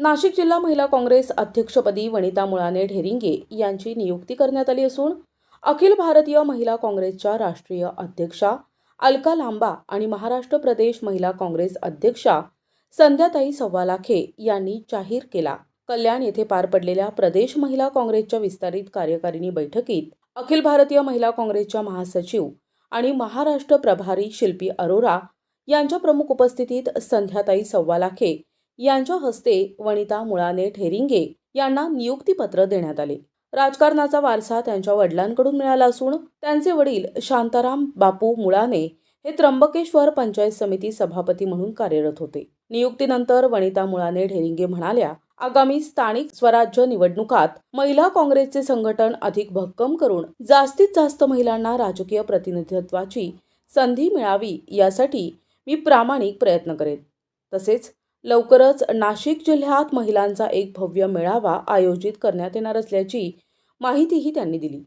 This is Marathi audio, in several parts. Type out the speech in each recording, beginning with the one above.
नाशिक जिल्हा महिला काँग्रेस अध्यक्षपदी वनिता मुळाने ढेरिंगे यांची नियुक्ती करण्यात आली असून अखिल भारतीय महिला काँग्रेसच्या राष्ट्रीय अध्यक्षा अलका लांबा आणि महाराष्ट्र प्रदेश महिला काँग्रेस अध्यक्षा संध्याताई सव्वालाखे यांनी जाहीर केला. कल्याण येथे पार पडलेल्या प्रदेश महिला काँग्रेसच्या विस्तारित कार्यकारिणी बैठकीत अखिल भारतीय महिला काँग्रेसच्या महासचिव आणि महाराष्ट्र प्रभारी शिल्पी अरोरा यांच्या प्रमुख उपस्थितीत संध्याताई सव्वालाखे यांच्या हस्ते वनिता मुळाने ठेरिंगे यांना नियुक्तीपत्र देण्यात आले. राजकारणाचा वारसा त्यांच्या वडिलांकडून मिळाला असून त्यांचे वडील शांताराम बापू मुळाने हे त्र्यंबकेश्वर पंचायत समिती सभापती म्हणून कार्यरत होते. नियुक्तीनंतर वनिता मुळाने ढेरिंगे म्हणाल्या आगामी स्थानिक स्वराज्य निवडणुकात महिला काँग्रेसचे संघटन अधिक भक्कम करून जास्तीत जास्त महिलांना राजकीय प्रतिनिधित्वाची संधी मिळावी यासाठी मी प्रामाणिक प्रयत्न करेन. तसेच लवकरच नाशिक जिल्ह्यात महिलांचा एक भव्य मेळावा आयोजित करण्यात येणार असल्याची माहितीही त्यांनी दिली.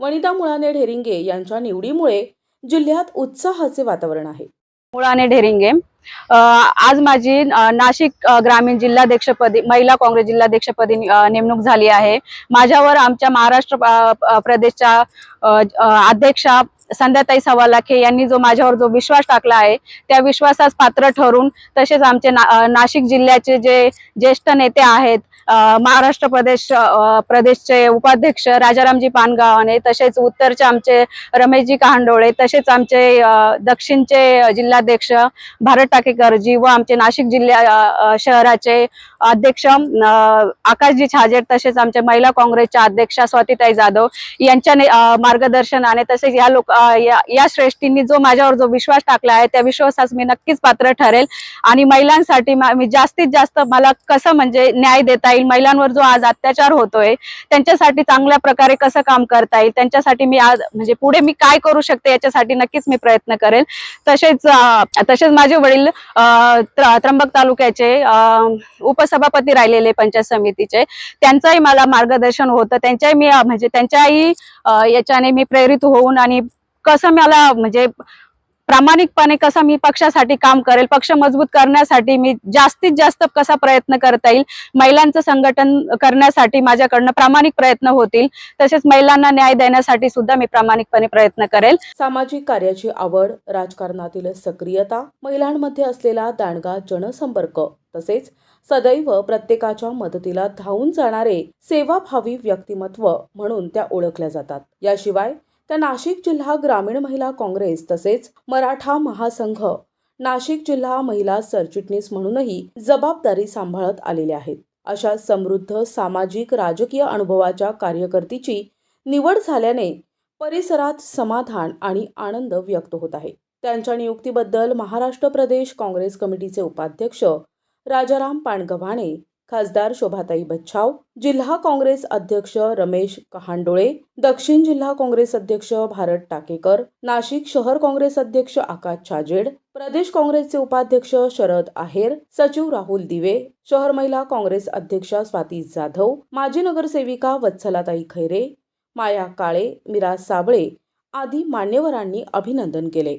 वनिता मुळाने ढेरिंगे यांच्या निवडीमुळे जिल्ह्यात उत्साहाचे वातावरण आहे. मुळाने ढेरिंगे आज माझी नाशिक ग्रामीण जिल्हाध्यक्षपदी महिला काँग्रेस जिल्हाध्यक्षपदी नेमणूक झाली आहे. माझ्यावर आमच्या महाराष्ट्र प्रदेशच्या अध्यक्षा संध्याताई सवालाखे यांनी जो माझ्यावर जो विश्वास टाकला आहे त्या विश्वासास पात्र ठरून तसेच आमचे ना, नाशिक जिल्ह्याचे जे ज्येष्ठ नेते आहेत महाराष्ट्र प्रदेश प्रदेशचे उपाध्यक्ष राजारामजी पानगावाने तसेच उत्तरचे आमचे रमेशजी कहांडोळे तसेच आमचे दक्षिणचे जिल्हाध्यक्ष भारत टाकेकरजी व आमचे नाशिक जिल्ह्या शहराचे अध्यक्ष आकाशजी छाजेड तसेच आमचे महिला काँग्रेसच्या अध्यक्षा स्वातीताई जाधव यांच्या मार्गदर्शनाने तसेच या लोक या या श्रेष्ठींनी जो माझ्यावर जो विश्वास टाकला आहे त्या विश्वासास मी नक्कीच पात्र ठरेल. आणि महिलांसाठी मी जास्तीत जास्त मला कसं म्हणजे न्याय देता येईल महिलांवर जो आज अत्याचार होतोय त्यांच्यासाठी चांगल्या प्रकारे कसं काम करता येईल त्यांच्यासाठी मी आज म्हणजे पुढे मी काय करू शकते याच्यासाठी नक्कीच मी प्रयत्न करेल. तसेच तसेच माझे वडील त्र्यंबक तालुक्याचे उपसभापती राहिलेले पंचायत समितीचे त्यांचंही मला मार्गदर्शन होतं. त्यांच्याही मी म्हणजे त्यांच्याही याच्याने मी प्रेरित होऊन आणि कसं मला म्हणजे प्रामाणिकपणे कसं मी पक्षासाठी काम करेल पक्ष मजबूत करण्यासाठी मी जास्तीत जास्त कसा प्रयत्न करता येईल महिलांचं संघटन करण्यासाठी माझ्याकडनं प्रामाणिक प्रयत्न होतील तसेच महिलांना न्याय देण्यासाठी सुद्धा मी प्रामाणिकपणे प्रयत्न करेल. सामाजिक कार्याची आवड राजकारणातील सक्रियता महिलांमध्ये असलेला दांडगा जनसंपर्क तसेच सदैव प्रत्येकाच्या मदतीला धावून जाणारे सेवाभावी व्यक्तिमत्व म्हणून त्या ओळखल्या जातात. याशिवाय त्या नाशिक जिल्हा ग्रामीण महिला काँग्रेस तसेच मराठा महासंघ नाशिक जिल्हा महिला सरचिटणीस म्हणूनही जबाबदारी सांभाळत आलेल्या आहेत. अशा समृद्ध सामाजिक राजकीय अनुभवाच्या कार्यकर्तीची निवड झाल्याने परिसरात समाधान आणि आनंद व्यक्त होत आहे. त्यांच्या नियुक्तीबद्दल महाराष्ट्र प्रदेश काँग्रेस कमिटीचे उपाध्यक्ष राजाराम पाणगव्हाणे खासदार शोभाताई बच्छाव जिल्हा काँग्रेस अध्यक्ष रमेश कहांडोळे दक्षिण जिल्हा काँग्रेस अध्यक्ष भारत टाकेकर नाशिक शहर काँग्रेस अध्यक्ष आकाश छाजेड प्रदेश काँग्रेसचे उपाध्यक्ष शरद आहेर सचिव राहुल दिवे शहर महिला काँग्रेस अध्यक्षा स्वाती जाधव माजी नगरसेविका वत्सलाताई खैरे माया काळे मिराज साबळे आदी मान्यवरांनी अभिनंदन केले.